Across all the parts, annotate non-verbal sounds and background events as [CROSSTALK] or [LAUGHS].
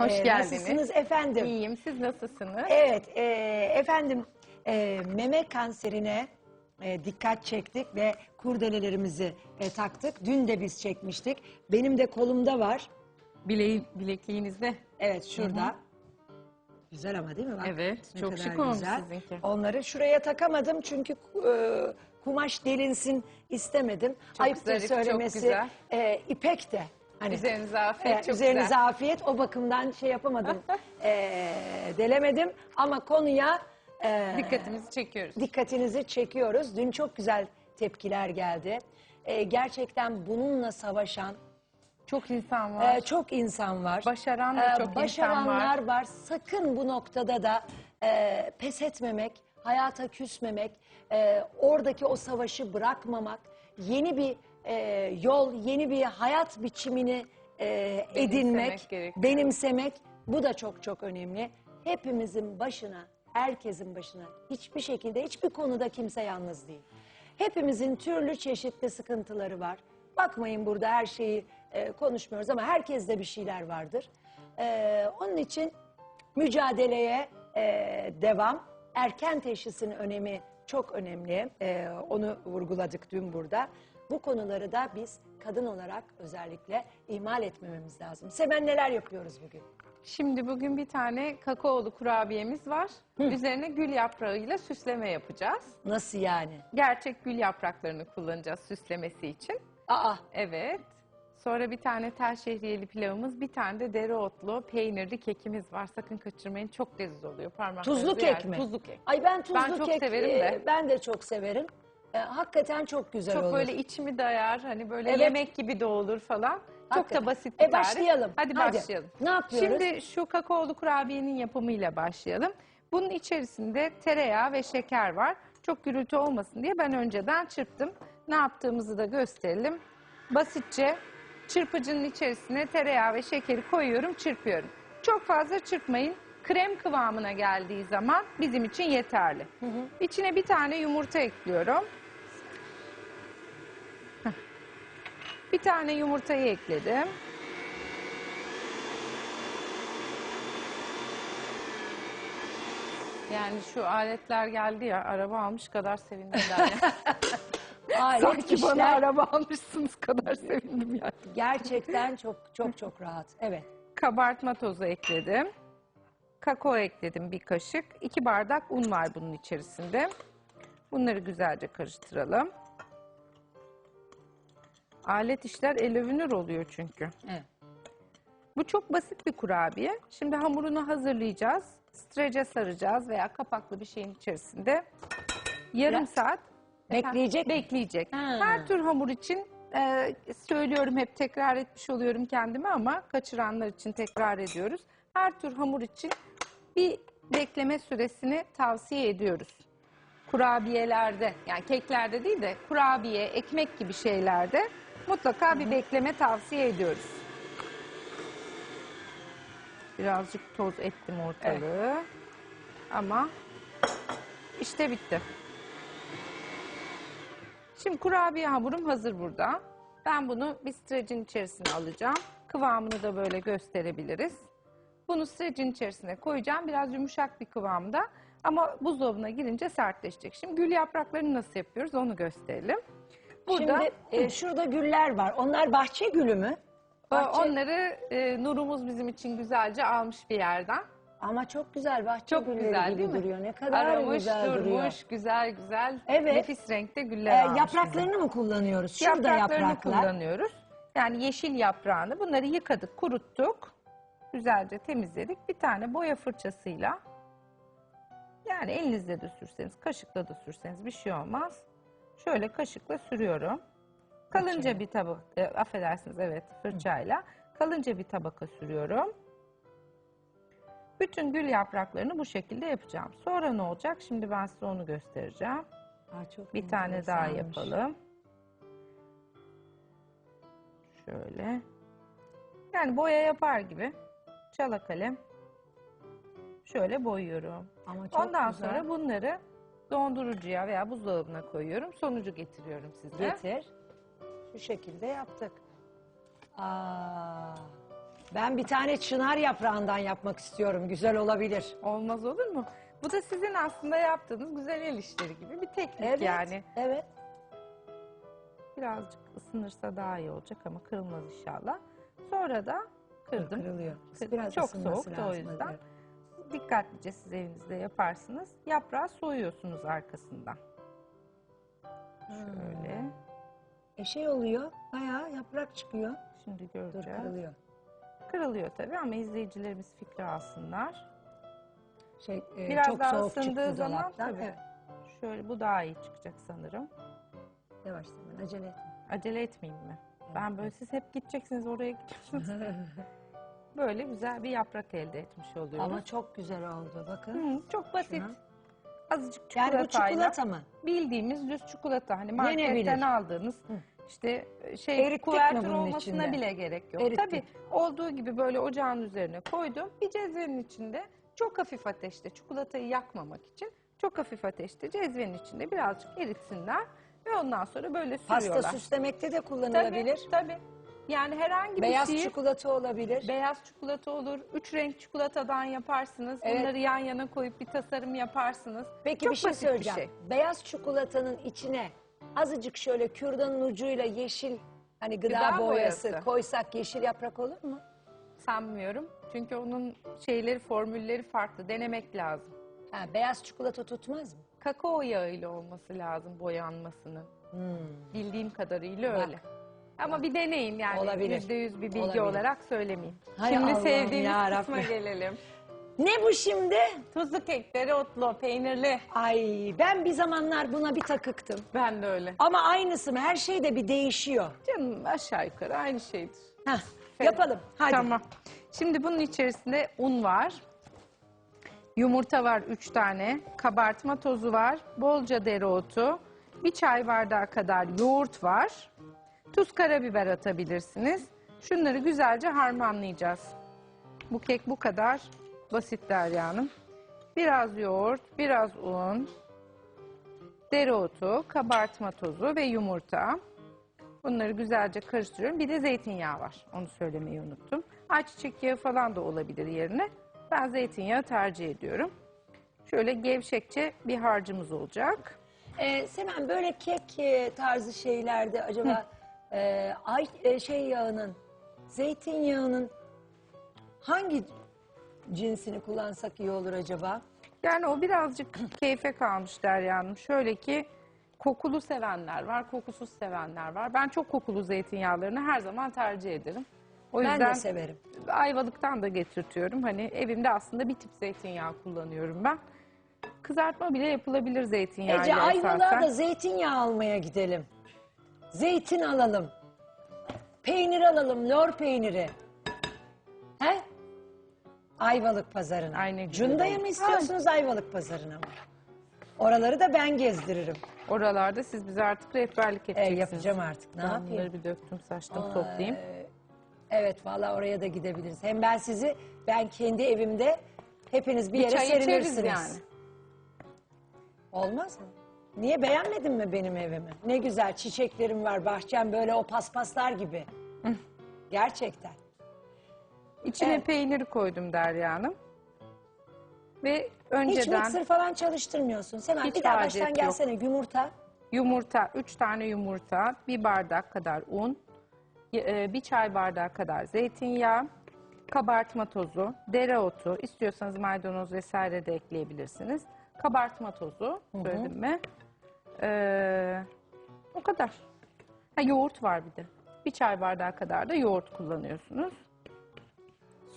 Hoş Ee, geldiniz. Nasılsınız efendim? İyiyim. Siz nasılsınız? Evet e, efendim e, meme kanserine e, dikkat çektik ve kurdelelerimizi e, taktık. Dün de biz çekmiştik. Benim de kolumda var. Bileği, bilekliğinizde. Evet şurada. Güzel ama değil mi? Bak, Evet, çok şık olmuş güzel. sizinki. Onları şuraya takamadım çünkü e, kumaş delinsin istemedim. Çok Ayıptır zarif, çok söylemesi. güzel. E, ipek de. Hani, Üzerinize afiyet, e, çok üzerinize güzel. afiyet. O bakımdan şey yapamadım. [LAUGHS] e, delemedim ama konuya e, Dikkatimizi çekiyoruz. dikkatinizi çekiyoruz. Dün çok güzel tepkiler geldi. E, gerçekten bununla savaşan Çok insan var. e, çok insan var. Başaran da Ee, çok insan başaranlar var. var. Sakın bu noktada da e, pes etmemek, hayata küsmemek, e, oradaki o savaşı bırakmamak, yeni bir e, yol, yeni bir hayat biçimini e, edinmek, gerekiyor. benimsemek bu da çok çok önemli. Hepimizin başına, herkesin başına hiçbir şekilde, hiçbir konuda kimse yalnız değil. Hepimizin türlü çeşitli sıkıntıları var. Bakmayın burada her şeyi e, konuşmuyoruz ama herkeste bir şeyler vardır. E, onun için mücadeleye e, devam. Erken teşhisin önemi çok önemli. E, onu vurguladık dün burada. Bu konuları da biz kadın olarak özellikle ihmal etmememiz lazım. Semen neler yapıyoruz bugün? Şimdi bugün bir tane kakaolu kurabiyemiz var. Üzerine gül yaprağıyla süsleme yapacağız. Nasıl yani? Gerçek gül yapraklarını kullanacağız süslemesi için. Aa, Evet. Sonra bir tane tel şehriyeli pilavımız, bir tane de dereotlu peynirli kekimiz var. Sakın kaçırmayın. Çok leziz oluyor. Parmaklarınızı tuzlu yer- kek mi? Tuzlu kek. Ay ben tuzlu Ben çok kek severim e, de. ben de çok severim. E, hakikaten çok güzel Çok olur. böyle içimi dayar. Hani böyle Evet. yemek gibi de olur falan. Çok Hakikaten. da basit bir E, tarif. başlayalım. Hadi, Hadi. başlayalım. Ne yapıyoruz? Şimdi şu kakaolu kurabiyenin yapımıyla başlayalım. Bunun içerisinde tereyağı ve şeker var. Çok gürültü olmasın diye ben önceden çırptım. Ne yaptığımızı da gösterelim. Basitçe çırpıcının içerisine tereyağı ve şekeri koyuyorum, çırpıyorum. Çok fazla çırpmayın. Krem kıvamına geldiği zaman bizim için yeterli. İçine bir tane yumurta ekliyorum. Bir tane yumurtayı ekledim. Yani şu aletler geldi ya araba almış kadar sevindim yani. [LAUGHS] Alet Sanki bana işler araba almışsınız kadar sevindim yani. gerçekten çok çok çok rahat. Evet. Kabartma tozu ekledim. Kakao ekledim bir kaşık. İki bardak un var bunun içerisinde. Bunları güzelce karıştıralım. Alet işler el övünür oluyor çünkü. evet. Bu çok basit bir kurabiye. Şimdi hamurunu hazırlayacağız. Strece saracağız veya kapaklı bir şeyin içerisinde. Yarım Biraz saat bekleyecek mi? Bekleyecek. Ha. Her tür hamur için e, söylüyorum hep tekrar etmiş oluyorum kendime ama kaçıranlar için tekrar ediyoruz. Her tür hamur için bir bekleme süresini tavsiye ediyoruz. Kurabiyelerde yani keklerde değil de kurabiye, ekmek gibi şeylerde mutlaka bir bekleme tavsiye ediyoruz. Birazcık toz ettim ortalığı. Ama işte bitti. Şimdi kurabiye hamurum hazır burada. Ben bunu bir strecin içerisine alacağım. Kıvamını da böyle gösterebiliriz. Bunu strecin içerisine koyacağım. Biraz yumuşak bir kıvamda. Ama buzdolabına girince sertleşecek. Şimdi gül yapraklarını nasıl yapıyoruz onu gösterelim. Burada Şimdi e, şurada güller var. Onlar bahçe gülü mü? Bahçe- onları e, Nurumuz bizim için güzelce almış bir yerden. Ama çok güzel bahçe Çok gülleri güzel gibi duruyor. Ne kadar Aramış, güzel duruyor. durmuş, güzel güzel. Evet. Nefis renkte güller almış bize. yapraklarını mı kullanıyoruz? Şurada Yapraklarını yapraklar. kullanıyoruz. Yani yeşil yaprağını bunları yıkadık, kuruttuk. Güzelce temizledik. Bir tane boya fırçasıyla yani elinizle de sürseniz, kaşıkla da sürseniz bir şey olmaz. Şöyle kaşıkla sürüyorum. Kalınca Fırçayla. bir tabak, e, affedersiniz evet fırçayla. Kalınca bir tabaka sürüyorum. Bütün gül yapraklarını bu şekilde yapacağım. Sonra ne olacak? Şimdi ben size onu göstereceğim. Aa, çok Bir tane daha yapalım. Şöyle. Yani boya yapar gibi. Çala kalem. Şöyle boyuyorum. Ama çok Ondan güzel. sonra bunları dondurucuya veya buzdolabına koyuyorum. Sonucu getiriyorum size. Getir. Şu şekilde yaptık. Aa, Ben bir tane çınar yaprağından yapmak istiyorum. Güzel olabilir. Olmaz olur mu? Bu da sizin aslında yaptığınız güzel el işleri gibi bir teknik Evet. yani. Evet. Birazcık ısınırsa daha iyi olacak ama kırılmaz inşallah. Sonra da kırdım. Kırılıyor. Kır- Biraz Çok ısınması soğuk da o lazım, yüzden. evet. Dikkatlice siz evinizde yaparsınız. Yaprağı soyuyorsunuz arkasından. Şöyle. E şey oluyor. Bayağı yaprak çıkıyor. Şimdi Dur göreceğiz. kırılıyor. Kırılıyor tabii ama izleyicilerimiz fikri alsınlar. Şey, e, Biraz çok daha soğuk ısındığı çıktı zaman dolaptan. tabii. Evet. Şöyle bu daha iyi çıkacak sanırım. Yavaş zaman acele etme. Acele etmeyeyim mi? Ben böyle siz hep gideceksiniz oraya gidiyorsunuz. [LAUGHS] böyle güzel bir yaprak elde etmiş oluyoruz. Ama çok güzel oldu bakın. Hı, çok basit. Şuna. Azıcık Yani bu çikolatayla. çikolata mı? Bildiğimiz düz çikolata. Hani marketten aldığınız işte şey Erittik kuvertür olmasına içinde? bile gerek yok. Erittik. Tabii olduğu gibi böyle ocağın üzerine koydum. Bir cezvenin içinde çok hafif ateşte çikolatayı yakmamak için çok hafif ateşte cezvenin içinde birazcık eritsinler ve ondan sonra böyle sürüyorlar. Pasta süslemekte de tabii, kullanılabilir. tabii. Yani herhangi Beyaz bir şeyi çikolata olabilir. Beyaz çikolata olur, üç renk çikolatadan yaparsınız. Evet. Bunları yan yana koyup bir tasarım yaparsınız. Peki Çok bir şey söyleyeceğim. şey. Beyaz çikolatanın içine azıcık şöyle kürdanın ucuyla yeşil hani gıda, Gıda boyası, boyası. koysak yeşil yaprak olur mu? Sanmıyorum. Çünkü onun şeyleri, formülleri farklı. Denemek lazım. Ha, beyaz çikolata tutmaz mı? Kakao yağıyla olması lazım boyanmasının. Bildiğim kadarıyla Bak. öyle. Ama bir deneyin yani. Olabilir. Yüzde yüz bir bilgi Olabilir. olarak söylemeyeyim. Hay Şimdi Allah'ım sevdiğimiz ya kısma gelelim. Ne bu şimdi? Tuzlu kekleri otlu, peynirli. Ay ben bir zamanlar buna bir takıktım. Ben de öyle. Ama aynısı mı? Her şey de bir değişiyor. Canım aşağı yukarı aynı şeydir. Heh, yapalım. Hadi. Tamam. Şimdi bunun içerisinde un var. Yumurta var 3 tane. Kabartma tozu var. Bolca dereotu. Bir çay bardağı kadar yoğurt var. Tuz karabiber atabilirsiniz. Şunları güzelce harmanlayacağız. Bu kek bu kadar basit Derya Hanım. Biraz yoğurt, biraz un, dereotu, kabartma tozu ve yumurta. Bunları güzelce karıştırıyorum. Bir de zeytinyağı var. Onu söylemeyi unuttum. Ayçiçek yağı falan da olabilir yerine. Ben zeytinyağı tercih ediyorum. Şöyle gevşekçe bir harcımız olacak. Ee, Semen böyle kek e, tarzı şeylerde acaba e, ay e, şey yağının, zeytinyağının hangi cinsini kullansak iyi olur acaba? Yani o birazcık keyfe kalmış Derya Hanım. Şöyle ki kokulu sevenler var, kokusuz sevenler var. Ben çok kokulu zeytinyağlarını her zaman tercih ederim. O Ben yüzden de severim. Ayvalık'tan da getirtiyorum. Hani evimde aslında bir tip zeytinyağı kullanıyorum ben. Kızartma bile yapılabilir zeytinyağıyla Ece Ayvalık'a esasen. da zeytinyağı almaya gidelim. Zeytin alalım. Peynir alalım, lor peyniri. He? Ayvalık pazarına. Ay ne güzel Cunda'ya mı istiyorsunuz Ayvalık pazarına mı? Oraları da ben gezdiririm. Oralarda siz bize artık rehberlik E, edeceksiniz. yapacağım artık. Ne ben yapayım? bunları bir döktüm, saçtım, toplayayım. Evet valla oraya da gidebiliriz. Hem ben sizi, ben kendi evimde hepiniz bir Bir yere çay içeriz serilirsiniz. yani. Olmaz mı? Niye beğenmedin mi benim evimi? Ne güzel çiçeklerim var, bahçem böyle o paspaslar gibi. Gerçekten. İçine Evet. peyniri koydum Derya Hanım. Ve Hiç önceden mixer falan çalıştırmıyorsun. Sen Hiç bir daha baştan yok. gelsene yumurta. yumurta, 3 tane yumurta, bir bardak kadar un, y- e, bir çay bardağı kadar zeytinyağı, kabartma tozu, dereotu, istiyorsanız maydanoz vesaire de ekleyebilirsiniz. Kabartma tozu, söyledim mi? Ee, o kadar. Ha, yoğurt var bir de. Bir çay bardağı kadar da yoğurt kullanıyorsunuz.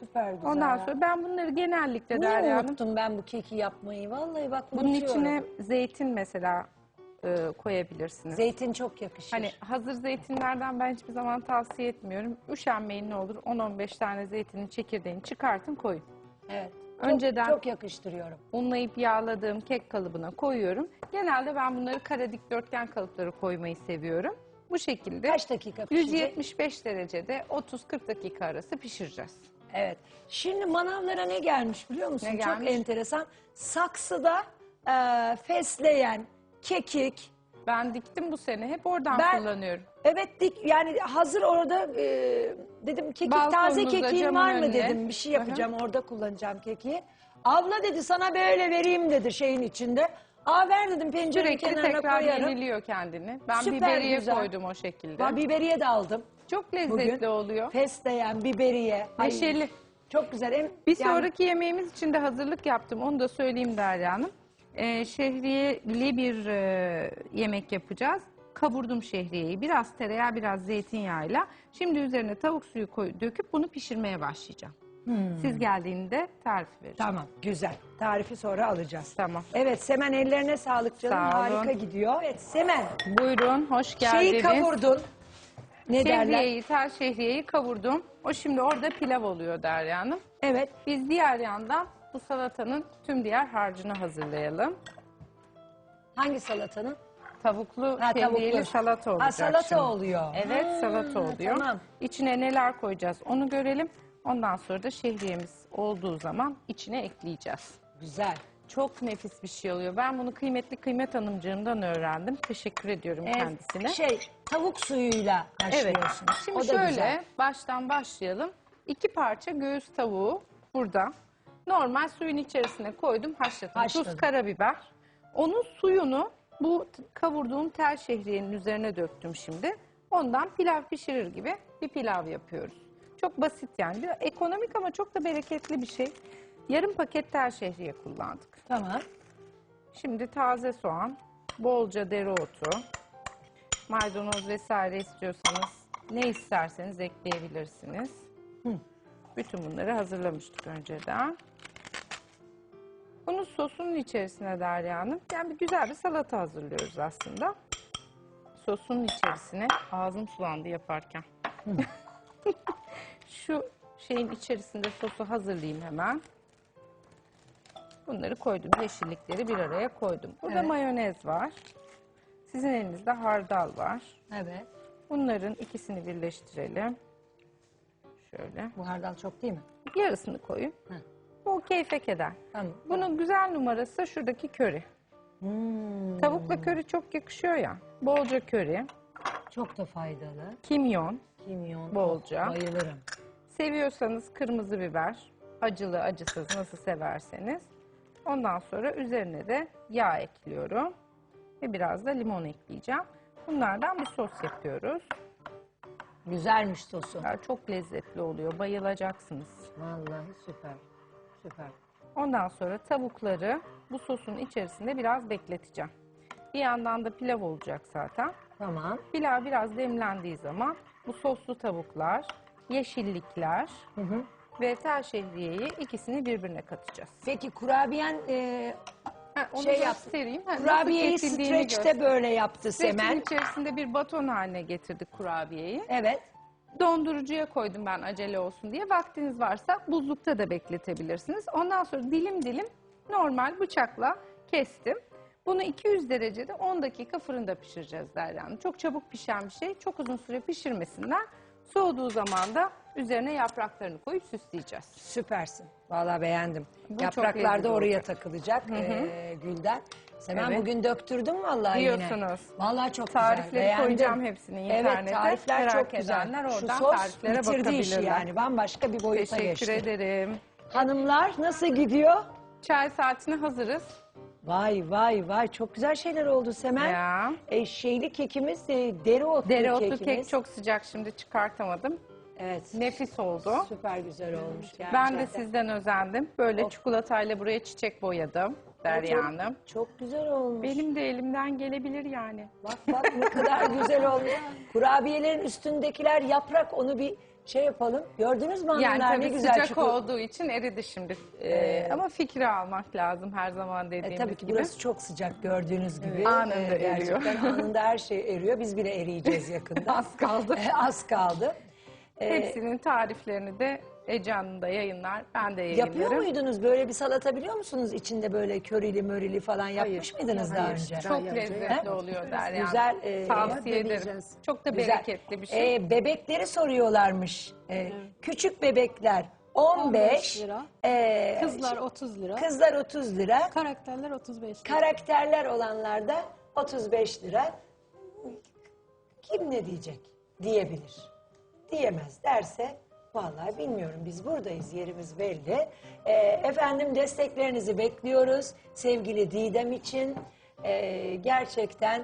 Süper güzel. Ondan ya. sonra ben bunları genellikle Niye Derya Hanım, unuttum ben bu keki yapmayı? Vallahi bak bunun unutuyorum. içine zeytin mesela e, koyabilirsiniz. Zeytin çok yakışır. Hani hazır zeytinlerden ben hiçbir zaman tavsiye etmiyorum. Üşenmeyin ne olur 10-15 tane zeytinin çekirdeğini çıkartın koyun. evet. Önceden- Çok, çok yakıştırıyorum. Unlayıp yağladığım kek kalıbına koyuyorum. Genelde ben bunları kare dikdörtgen kalıpları koymayı seviyorum. Bu şekilde Kaç dakika pişecek? 175 derecede 30-40 dakika arası pişireceğiz. Evet. Şimdi manavlara ne gelmiş biliyor musun? Ne Çok gelmiş? enteresan. Saksıda e, fesleğen, kekik. Ben diktim bu sene hep oradan Ben- kullanıyorum. Evet dik yani hazır orada e, dedim kekik taze kekiğin camın var mı önüne. dedim bir şey yapacağım orada kullanacağım kekiği. Abla dedi sana böyle vereyim dedi şeyin içinde. Aa ver dedim pencerenin Sürekli kenarına tekrar koyarım. yeniliyor kendini. Ben Süper biberiye güzel. koydum o şekilde. Ben biberiye de aldım. Çok lezzetli Bugün oluyor. fesleğen, biberiye. Ay, Neşeli. Çok güzel. Hem, Bir yani- sonraki yemeğimiz için de hazırlık yaptım. Onu da söyleyeyim Derya Hanım. Ee, şehriyeli bir e, yemek yapacağız. Kavurdum şehriyeyi. Biraz tereyağı, biraz zeytinyağıyla. Şimdi üzerine tavuk suyu koy, döküp bunu pişirmeye başlayacağım. Siz geldiğinde tarif vereceğim. Tamam güzel. Tarifi sonra alacağız. Tamam. Evet Semen ellerine sağlık canım. Sağ olun. Harika gidiyor. Evet Semen Buyurun, hoş geldiniz. şeyi kavurdun. Ne derler? Şehriyeyi, tel şehriyeyi kavurdum. O şimdi orada pilav oluyor Derya Hanım. Evet. Biz diğer yandan bu salatanın tüm diğer harcını hazırlayalım. Hangi salatanın? Tavuklu Ha, şehriyeli tavuklu. salata olacak Ha salata şimdi. oluyor. Evet salata oluyor. Tamam. İçine neler koyacağız onu görelim. Ondan sonra da şehriyemiz olduğu zaman içine ekleyeceğiz. Güzel. Çok nefis bir şey oluyor. Ben bunu kıymetli Kıymet Hanımcığımdan öğrendim. Teşekkür ediyorum Ee, kendisine. Şey tavuk suyuyla Evet. haşlıyorsun. Şimdi o da şöyle güzel. baştan başlayalım. İki parça göğüs tavuğu burada. Normal suyun içerisine koydum, haşladım. Haşladın. Tuz, karabiber. Onun suyunu bu kavurduğum tel şehriyenin üzerine döktüm şimdi. Ondan pilav pişirir gibi bir pilav yapıyoruz. Çok basit yani. Biraz ekonomik ama çok da bereketli bir şey. Yarım paket tel şehriye kullandık. Tamam. Şimdi taze soğan, bolca dereotu, maydanoz vesaire istiyorsanız ne isterseniz ekleyebilirsiniz. Bütün bunları hazırlamıştık önceden. Bunu sosunun içerisine Derya Hanım, yani bir güzel bir salata hazırlıyoruz aslında. Sosunun içerisine, ağzım sulandı yaparken. [LAUGHS] Şu şeyin içerisinde sosu hazırlayayım hemen. Bunları koydum. Yeşillikleri bir araya koydum. Burada Evet. mayonez var. Sizin elinizde hardal var. Evet. Bunların ikisini birleştirelim. Şöyle. Bu hardal çok değil mi? Yarısını koyun. Hı. Bu keyfe keder. Tamam. Bunun güzel numarası şuradaki köri. Hmm, Tavukla köri çok yakışıyor ya. Bolca köri, çok da faydalı. kimyon, Kimyon. Bolca. bayılırım. Seviyorsanız kırmızı biber, acılı acısız nasıl severseniz. Ondan sonra üzerine de yağ ekliyorum. Ve biraz da limon ekleyeceğim. Bunlardan bir sos yapıyoruz. Güzelmiş sosu. Ya Çok lezzetli oluyor, bayılacaksınız. Vallahi süper. Süper. Ondan sonra tavukları bu sosun içerisinde biraz bekleteceğim. Bir yandan da pilav olacak zaten. Tamam. Pilav biraz demlendiği zaman bu soslu tavuklar, yeşillikler Hı hı. ve tel şehriyeyi ikisini birbirine katacağız. Peki kurabiyen e, Ha, onu Şey göstereyim. Ha, nasıl kurabiyeyi kesildiğini streçte göster- böyle yaptı Streçin Semen. içerisinde bir baton haline getirdik kurabiyeyi. Evet. Dondurucuya koydum ben acele olsun diye. Vaktiniz varsa buzlukta da bekletebilirsiniz. Ondan sonra dilim dilim normal bıçakla kestim. Bunu 200 derecede 10 dakika fırında pişireceğiz Derya Hanım. Çok çabuk pişen bir şey. Çok uzun süre pişirmesinler. Soğuduğu zaman da üzerine yapraklarını koyup süsleyeceğiz. Süpersin. Vallahi beğendim. Bu Yapraklar da oraya olacak. takılacak e, Gülden. Semen Evet. bugün döktürdüm vallahi Diyorsunuz. yine. Vallahi çok güzel. Tarifleri beğendim. koyacağım hepsini internete. Evet tarifler Merak çok güzel. edenler Şu oradan sos tariflere bitirdi işi bakabilirler. yani. Bambaşka bir boyuta Teşekkür geçti. ederim. Hanımlar nasıl gidiyor? Çay saatine hazırız. Vay vay vay çok güzel şeyler oldu Semen. Ya. E, şeyli kekimiz e, dereotlu, Dereotlu kekimiz. kek çok sıcak şimdi çıkartamadım. Evet. Nefis oldu. Süper güzel olmuş gerçekten. Ben de sizden özendim. Böyle Of. çikolatayla buraya çiçek boyadım Derya Çok- Hanım. Çok güzel olmuş. Benim de elimden gelebilir yani. Bak bak ne kadar güzel olmuş. Kurabiyelerin üstündekiler yaprak onu bir şey yapalım. Gördünüz mü hanımlar Yani ne tabii güzel sıcak çıkıyor. olduğu için eridi şimdi. Ee, ama fikri almak lazım her zaman E, dediğimiz tabii ki gibi. burası çok sıcak gördüğünüz gibi. Anında E, eriyor. Gerçekten anında her şey eriyor. Biz bile eriyeceğiz yakında. [LAUGHS] Az kaldı. E, Az kaldı. E, Hepsinin tariflerini de Ece Hanım da yayınlar. Ben de yayınlarım. Yapıyor muydunuz böyle bir salata biliyor musunuz? İçinde böyle körili mörili falan yapmış mıydınız daha hayır. önce? Çok lezzetli oluyor Derya Güzel, Hanım. e, Tavsiye ederim. deneyeceğiz. Çok da Güzel. bereketli bir şey. E, bebekleri soruyorlarmış. E, Küçük bebekler 15, 15 lira. e, Kızlar 30 lira. kızlar 30 lira, Karakterler 35 lira. karakterler olanlar da 35 lira. kim ne diyecek diyebilir. Diyemez derse vallahi bilmiyorum biz buradayız yerimiz belli. Ee, efendim desteklerinizi bekliyoruz sevgili Didem için. Ee, gerçekten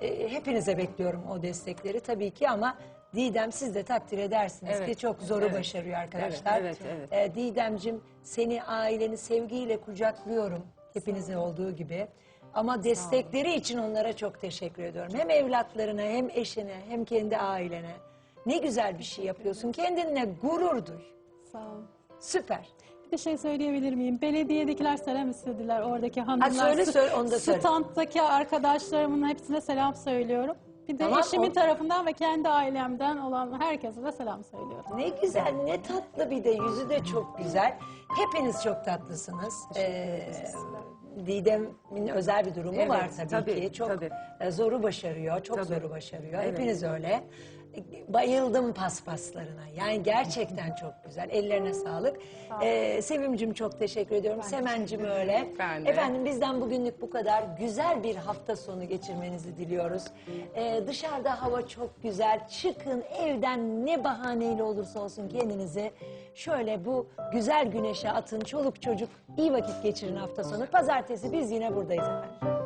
e, hepinize bekliyorum o destekleri tabii ki ama Didem siz de takdir edersiniz Evet. ki çok zoru Evet. başarıyor arkadaşlar. Evet, evet, Ee, Didemcim seni aileni sevgiyle kucaklıyorum hepinize olduğu gibi. Ama destekleri için onlara çok teşekkür ediyorum. Hem evlatlarına hem eşine hem kendi ailene. Ne güzel bir şey yapıyorsun. Kendinle gurur duy. Sağ olun. Süper. Bir şey söyleyebilir miyim? Belediyedekiler selam istediler. Oradaki hanımlar. söyle, st- söyle, onu da söyle. Standdaki arkadaşlarımın hepsine selam söylüyorum. Bir de Tamam, eşimin o- tarafından ve kendi ailemden olan herkese de selam söylüyorum. Ne güzel, ne tatlı bir de yüzü de çok güzel. Hepiniz çok tatlısınız. Ee, Didem'in özel bir durumu Evet, var tabii, tabii, ki. Çok tabii. e, zoru başarıyor, çok Tabii. zoru başarıyor. Evet. Hepiniz öyle. Bayıldım paspaslarına. Yani gerçekten çok güzel. Ellerine sağlık. Ee, Sevimcim çok teşekkür ediyorum. Semencim öyle. Ben de. Efendim bizden bugünlük bu kadar. Güzel bir hafta sonu geçirmenizi diliyoruz. Ee, dışarıda hava çok güzel. Çıkın evden ne bahaneyle olursa olsun kendinizi şöyle bu güzel güneşe atın. Çoluk çocuk iyi vakit geçirin hafta sonu. Pazartesi biz yine buradayız efendim.